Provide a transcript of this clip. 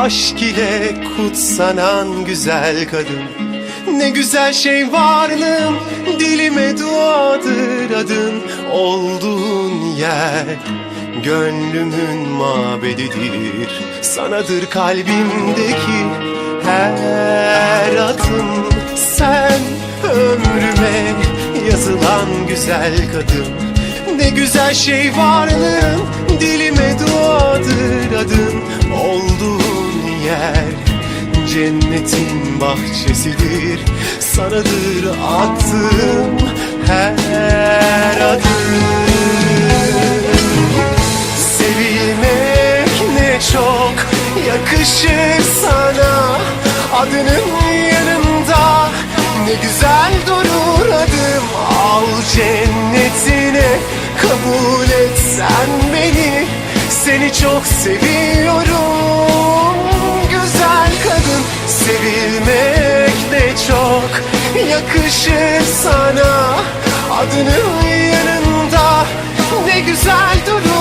Aşk ile kutsanan güzel kadın. Ne güzel şey varlığın Dilime duadır adın. Olduğun yer Gönlümün mabedidir. Sanadır kalbimdeki her adım Sen ömrüme yazılan güzel kadın. Ne güzel şey varlığın Dilime duadır yer. Cennetin bahçesidir Sanadır attığım her adım. Sevilmek ne çok yakışır sana. Adının yanında ne güzel durur adım. Al cennetine kabul et sen beni. Seni çok seviyorum Sevilmek ne çok yakışır sana. Adının yanında ne güzel durur